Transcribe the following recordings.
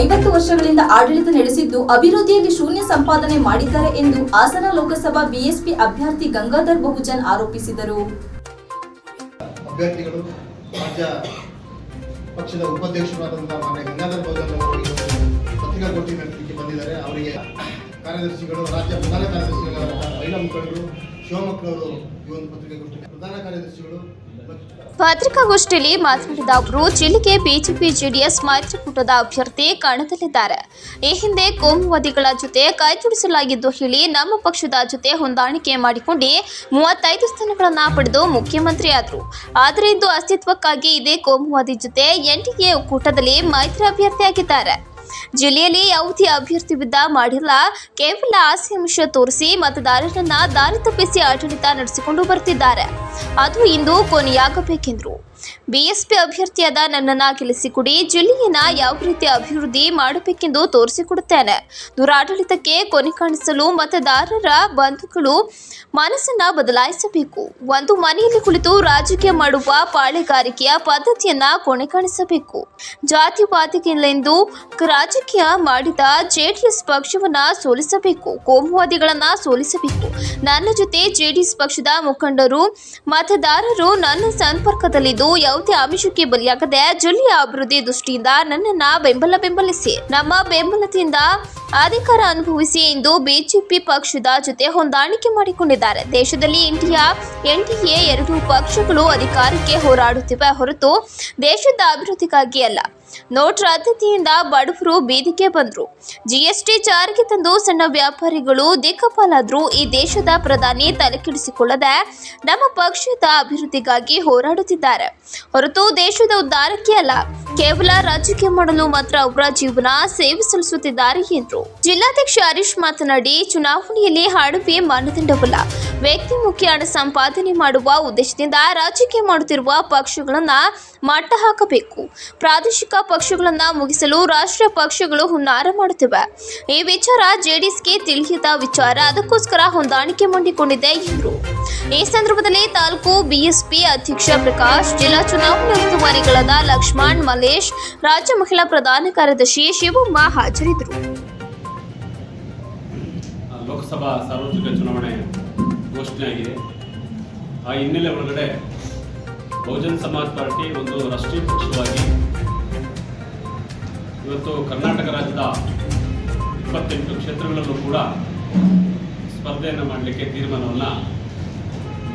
ಐವತ್ತು ವರ್ಷಗಳಿಂದ ಆಡಳಿತ ನಡೆಸಿದ್ದು, ಅಭಿವೃದ್ಧಿಯಲ್ಲಿ ಶೂನ್ಯ ಸಂಪಾದನೆ ಮಾಡಿದ್ದಾರೆ ಎಂದು ಹಾಸನ ಲೋಕಸಭಾ ಬಿಎಸ್ಪಿ ಅಭ್ಯರ್ಥಿ ಗಂಗಾಧರ್ ಬಹುಜನ್ ಆರೋಪಿಸಿದರು. ಅಭ್ಯರ್ಥಿಗಳು ಪಕ್ಷದ ಉಪಾಧ್ಯಕ್ಷರಾದಂತಹ ಮಾನ್ಯ ಗಂಗಾಧರ್ ಬಹುಜನ್ ಅವರು ಪತ್ರಿಕಾಗೋಷ್ಠಿ ನಡೆಸಲಿಕ್ಕೆ ಬಂದಿದ್ದಾರೆ. ಅವರಿಗೆ ಕಾರ್ಯದರ್ಶಿಗಳು, ರಾಜ್ಯ ಪ್ರಧಾನ ಕಾರ್ಯದರ್ಶಿಗಳಾದ ಮಹಿಳಾ ಮುಖಂಡರು ಶಿವಮಕ್ಕಳವರು ಈ ಒಂದು ಪತ್ರಿಕಾಗೋಷ್ಠಿ ಪ್ರಧಾನ ಕಾರ್ಯದರ್ಶಿಗಳು ಪತ್ರಿಕಾಗೋಷ್ಠಿಯಲ್ಲಿ ಮಾತನಾಡಿದ ಅವರು, ಜಿಲ್ಲೆಗೆ ಬಿಜೆಪಿ ಜೆಡಿಎಸ್ ಮೈತ್ರಿಕೂಟದ ಅಭ್ಯರ್ಥಿ ಕಣದಲ್ಲಿದ್ದಾರೆ. ಈ ಹಿಂದೆ ಕೋಮುವಾದಿಗಳ ಜೊತೆ ಕೈಜೋಡಿಸಲಾಗಿದ್ದು ಹೇಳಿ, ನಮ್ಮ ಪಕ್ಷದ ಜೊತೆ ಹೊಂದಾಣಿಕೆ ಮಾಡಿಕೊಂಡು ಮೂವತ್ತೈದು ಸ್ಥಾನಗಳನ್ನು ಪಡೆದು ಮುಖ್ಯಮಂತ್ರಿ ಆದರು. ಆದರೆ ಇಂದು ಅಸ್ತಿತ್ವಕ್ಕಾಗಿ ಇದೇ ಕೋಮುವಾದಿ ಜೊತೆ ಎನ್ಡಿಎ ಒಕ್ಕೂಟದಲ್ಲಿ ಮೈತ್ರಿ ಅಭ್ಯರ್ಥಿಯಾಗಿದ್ದಾರೆ. ಜಿಲ್ಲೆಯಲ್ಲಿ ಯಾವುದೇ ಅಭ್ಯರ್ಥಿ ಬಿದ್ದ ಮಾಡಿಲ್ಲ. ಕೇವಲ ಆಸೆಂಶ ತೋರಿಸಿ ಮತದಾರರನ್ನ ದಾರಿ ತಪ್ಪಿಸಿ ಆಡಳಿತ ನಡೆಸಿಕೊಂಡು ಬರ್ತಿದ್ದಾರೆ. ಅದು ಇಂದು ಕೊನೆಯಾಗಬೇಕೆಂದರು. ಬಿಎಸ್ಪಿ ಅಭ್ಯರ್ಥಿಯಾದ ನನ್ನನ್ನ ಗೆಲ್ಲಿಸಿಕೊಡಿ, ಜಿಲ್ಲೆಯನ್ನ ಯಾವ ರೀತಿ ಅಭಿವೃದ್ಧಿ ಮಾಡಬೇಕೆಂದು ತೋರಿಸಿಕೊಡುತ್ತೇನೆ. ದುರಾಡಳಿತಕ್ಕೆ ಕೊನೆ ಕಾಣಿಸಲು ಮತದಾರರ ಬಂಧುಗಳು ಮನಸ್ಸನ್ನು ಬದಲಾಯಿಸಬೇಕು. ಒಂದು ಮನೆಯಲ್ಲಿ ಕುಳಿತು ರಾಜಕೀಯ ಮಾಡುವ ಪಾಳೆಗಾರಿಕೆಯ ಪದ್ಧತಿಯನ್ನ ಕೊನೆ ಕಾಣಿಸಬೇಕು. ಜಾತಿವಾದಿಗಳೆಂದು ರಾಜಕೀಯ ಮಾಡಿದ ಜೆಡಿಎಸ್ ಪಕ್ಷವನ್ನ ಸೋಲಿಸಬೇಕು, ಕೋಮುವಾದಿಗಳನ್ನ ಸೋಲಿಸಬೇಕು. ನನ್ನ ಜೊತೆ ಜೆಡಿಎಸ್ ಪಕ್ಷದ ಮುಖಂಡರು, ಮತದಾರರು ನನ್ನ ಸಂಪರ್ಕದಲ್ಲಿದ್ದು ಯಾವುದೇ ಆಮಿಷಕ್ಕೆ ಬಲಿಯಾಗದೆ ಜಿಲ್ಲೆಯ ಅಭಿವೃದ್ಧಿ ದೃಷ್ಟಿಯಿಂದ ನನ್ನನ್ನ ಬೆಂಬಲ ಬೆಂಬಲಿಸಿ, ನಮ್ಮ ಬೆಂಬಲದಿಂದ ಅಧಿಕಾರ ಅನುಭವಿಸಿ ಎಂದು ಬಿಜೆಪಿ ಪಕ್ಷದ ಜೊತೆ ಹೊಂದಾಣಿಕೆ ಮಾಡಿಕೊಂಡಿದ್ದಾರೆ. ದೇಶದಲ್ಲಿ ಇಂಡಿಯಾ ಎನ್ಡಿಎ ಎರಡು ಪಕ್ಷಗಳು ಅಧಿಕಾರಕ್ಕೆ ಹೋರಾಡುತ್ತಿವೆ ಹೊರತು ದೇಶದ ಅಭಿವೃದ್ಧಿಗಾಗಿ ಅಲ್ಲ. ನೋಟ್ ರದ್ದತಿಯಿಂದ ಬಡವರು ಬೀದಿಗೆ ಬಂದರು. ಜಿಎಸ್ಟಿ ಜಾರಿಗೆ ತಂದು ಸಣ್ಣ ವ್ಯಾಪಾರಿಗಳು ದಿಕ್ಕಪಾಲಾದ್ರು ಈ ದೇಶದ ಪ್ರಧಾನಿ ತಲೆಕೆಡಿಸಿಕೊಳ್ಳದೆ ನಮ್ಮ ಪಕ್ಷದ ಅಭಿವೃದ್ಧಿಗಾಗಿ ಹೋರಾಡುತ್ತಿದ್ದಾರೆ. ಹೊರತು ದೇಶದ ಉದ್ಧಾರಕ್ಕೆ ಅಲ್ಲ, ಕೇವಲ ರಾಜಕೀಯ ಮಾಡಲು ಮಾತ್ರ ಅವರ ಜೀವನ ಸೇವೆ ಸಲ್ಲಿಸುತ್ತಿದ್ದಾರೆ ಎಂದರು. ಜಿಲ್ಲಾಧ್ಯಕ್ಷ ಹರೀಶ್ ಮಾತನಾಡಿ, ಚುನಾವಣೆಯಲ್ಲಿ ಹಾಡುವೆ ಮಾನದಂಡವಲ್ಲ. ವ್ಯಕ್ತಿ ಮುಖ್ಯ ಹಣ ಸಂಪಾದನೆ ಮಾಡುವ ಉದ್ದೇಶದಿಂದ ರಾಜಕೀಯ ಮಾಡುತ್ತಿರುವ ಪಕ್ಷಗಳನ್ನ ಮಟ್ಟ ಹಾಕಬೇಕು. ಪ್ರಾದೇಶಿಕ ಪಕ್ಷಗಳನ್ನ ಮುಗಿಸಲು ರಾಷ್ಟ್ರೀಯ ಪಕ್ಷಗಳು ಹುನ್ನಾರ ಮಾಡುತ್ತಿವೆ. ಈ ವಿಚಾರ ಜೆಡಿಎಸ್ಗೆ ತಿಳಿಯದ ವಿಚಾರ ಅದಕ್ಕೋಸ್ಕರ ಹೊಂದಾಣಿಕೆ ಮಾಡಿಕೊಂಡಿದೆ ಎಂದರು. ಈ ಸಂದರ್ಭದಲ್ಲಿ ತಾಲೂಕು ಬಿಎಸ್ಪಿ ಅಧ್ಯಕ್ಷ ಪ್ರಕಾಶ್, ಜಿಲ್ಲಾ ಚುನಾವಣಾ ಅಧಿಕಾರಿಗಳಾದ ಲಕ್ಷ್ಮಣ್ ಮಲೇಶ್ ರಾಜ್ಯ ಮಹಿಳಾ ಪ್ರಧಾನ ಕಾರ್ಯದರ್ಶಿ ಶಿವಮ್ಮ ಹಾಜರಿದ್ದರು. ಲೋಕಸಭಾ ಸಾರ್ವತ್ರಿಕ ಚುನಾವಣೆ ಘೋಷಣೆಯಾಗಿದೆ. ಆ ಹಿನ್ನೆಲೆ ಒಳಗಡೆ ಬಹುಜನ್ ಸಮಾಜ್ ಪಾರ್ಟಿ ಒಂದು ರಾಷ್ಟ್ರೀಯ ಪಕ್ಷವಾಗಿ ಇವತ್ತು ಕರ್ನಾಟಕ ರಾಜ್ಯದ ಇಪ್ಪತ್ತೆಂಟು ಕ್ಷೇತ್ರಗಳಲ್ಲೂ ಕೂಡ ಸ್ಪರ್ಧೆಯನ್ನು ಮಾಡಲಿಕ್ಕೆ ತೀರ್ಮಾನವನ್ನು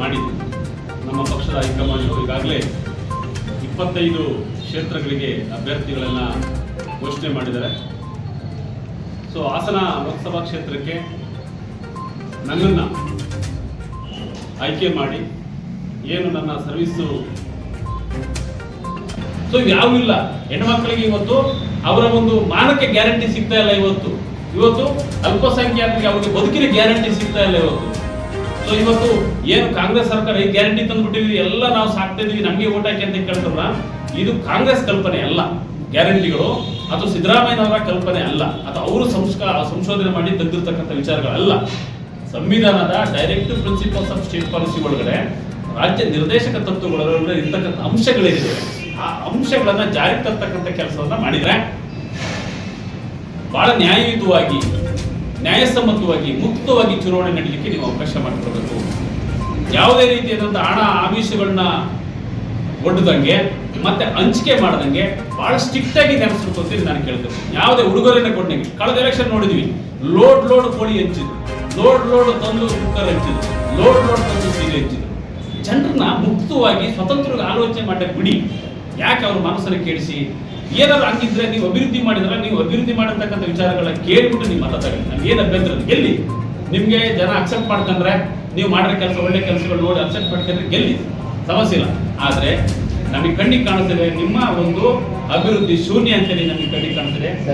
ಮಾಡಿದ್ದು ನಮ್ಮ ಪಕ್ಷದ ಹೈಕಮಾಂಡು ಈಗಾಗಲೇ ಇಪ್ಪತ್ತೈದು ಕ್ಷೇತ್ರಗಳಿಗೆ ಅಭ್ಯರ್ಥಿಗಳನ್ನು ಘೋಷಣೆ ಮಾಡಿದ್ದಾರೆ. ಸೊ ಹಾಸನ ಲೋಕಸಭಾ ಕ್ಷೇತ್ರಕ್ಕೆ ನನ್ನನ್ನು ಆಯ್ಕೆ ಮಾಡಿ ಏನು ನನ್ನ ಸರ್ವಿಸು? ಸೊ ಯಾವೂ ಇಲ್ಲ. ಹೆಣ್ಮಕ್ಳಿಗೆ ಇವತ್ತು ಅವರ ಒಂದು ಮಾನಕ್ಕೆ ಗ್ಯಾರಂಟಿ ಸಿಗ್ತಾ ಇಲ್ಲ ಇವತ್ತು. ಇವತ್ತು ಅಲ್ಪಸಂಖ್ಯಾತರಿಗೆ ಅವರಿಗೆ ಬದುಕಿನ ಗ್ಯಾರಂಟಿ ಸಿಗ್ತಾ ಇಲ್ಲ ಇವತ್ತು. ಸೊ ಇವತ್ತು ಏನು ಕಾಂಗ್ರೆಸ್ ಸರ್ಕಾರ ಈ ಗ್ಯಾರಂಟಿ ತಂದ್ಬಿಟ್ಟಿದ್ವಿ, ಎಲ್ಲ ನಾವು ಸಾಕ್ತಾ ಇದೀವಿ, ನಮಗೆ ಓಟ್ ಹಾಕಿ ಅಂತ ಕೇಳ್ತಾರಲ್ಲ, ಇದು ಕಾಂಗ್ರೆಸ್ ಕಲ್ಪನೆ ಅಲ್ಲ. ಗ್ಯಾರಂಟಿಗಳು ಅದು ಸಿದ್ದರಾಮಯ್ಯನವರ ಕಲ್ಪನೆ ಅಲ್ಲ. ಅದು ಅವರು ಸಂಸ್ಕಾರ ಸಂಶೋಧನೆ ಮಾಡಿ ತೆಗೆದಿರ್ತಕ್ಕಂಥ ವಿಚಾರಗಳಲ್ಲ. ಸಂವಿಧಾನದ direct principles of state policy ಒಳಗಡೆ ರಾಜ್ಯ ನಿರ್ದೇಶಕ ತತ್ವಗಳೊಳಗಡೆ ಇರ್ತಕ್ಕಂಥ ಅಂಶಗಳೇನಿದೆ, ಆ ಅಂಶಗಳನ್ನ ಜಾರಿಗೆ ತರ್ತಕ್ಕಂಥ ಕೆಲಸವನ್ನ ಮಾಡಿದ್ರೆ, ಬಹಳ ನ್ಯಾಯಯುತವಾಗಿ ನ್ಯಾಯಸಮ್ಮತವಾಗಿ, ಮುಕ್ತವಾಗಿ ಚುನಾವಣೆ ನಡೀಲಿಕ್ಕೆ ನೀವು ಅವಕಾಶ ಮಾಡಿಕೊಡಬೇಕು. ಯಾವುದೇ ರೀತಿಯಾದಂಥ ಹಣ, ಆಮಿಷಗಳನ್ನ ಒಡ್ಡದಂಗೆ ಮತ್ತೆ ಹಂಚಿಕೆ ಮಾಡದಂಗೆ ಬಹಳ ಸ್ಟ್ರಿಕ್ಟ್ ಆಗಿ ಅಂತ ನಾನು ಕೇಳ್ತೇನೆ. ಯಾವುದೇ ಉಡುಗೊರೆನ ಕೊಟ್ಟಂಗೆ ಕಳೆದ ಎಲೆಕ್ಷನ್ ನೋಡಿದ್ವಿ. ಲೋಡ್ ಲೋಡ್ ಕೋಳಿ ಹಂಚಿದ್ರು ಲೋಡ್ ಲೋಡ್ ತಂದು ಕುಕ್ಕರ್ ಹಂಚಿದ್ರು ಲೋಡ್ ಲೋಡ್ ತಂದು ಸೀರೆ ಹಂಚಿದ್ರು ಜನರನ್ನ ಮುಕ್ತವಾಗಿ, ಸ್ವತಂತ್ರವಾಗಿ ಆಲೋಚನೆ ಮಾಡಕ್ಕೆ ಬಿಡಿ. ಯಾಕೆ ಅವ್ರ ಮನಸ್ಸನ್ನು ಕೇಳಿಸಿ ಏನಾದ್ರು ಹಾಕಿದ್ರೆ ನೀವು ಅಭಿವೃದ್ಧಿ ಮಾಡಿದ್ರೆ ನೀವು ಅಭಿವೃದ್ಧಿ ಮಾಡಿರ್ತಕ್ಕಂಥ ವಿಚಾರಗಳನ್ನ ಕೇಳ್ಬಿಟ್ಟು ನೀವು ತಗೊಳ್ಳಿ ನಮ್ಗೆ ಏನು ಅಭ್ಯಂತರ. ಗೆಲ್ಲಿ ನಿಮ್ಗೆ ಜನ ಅಕ್ಸೆಪ್ಟ್ ಮಾಡ್ಕೊಂಡ್ರೆ ನೀವು ಮಾಡಿರೋ ಕೆಲಸ, ಒಳ್ಳೆ ಕೆಲಸಗಳು ನೋಡಿ ಅಕ್ಸೆಪ್ಟ್ ಮಾಡ್ಕೊಂಡ್ರೆ ಗೆಲ್ಲಿ ಸಮಸ್ಯೆ ಇಲ್ಲ. ಆದ್ರೆ ನಮಗೆ ಕಣ್ಣಿಗೆ ಕಾಣಿಸ್ತದೆ, ನಿಮ್ಮ ಒಂದು ಅಭಿವೃದ್ಧಿ ಶೂನ್ಯ ಅಂತೇಳಿ ನಮಗೆ ಕಣ್ಣಿಗೆ ಕಾಣಿಸ್ತದೆ.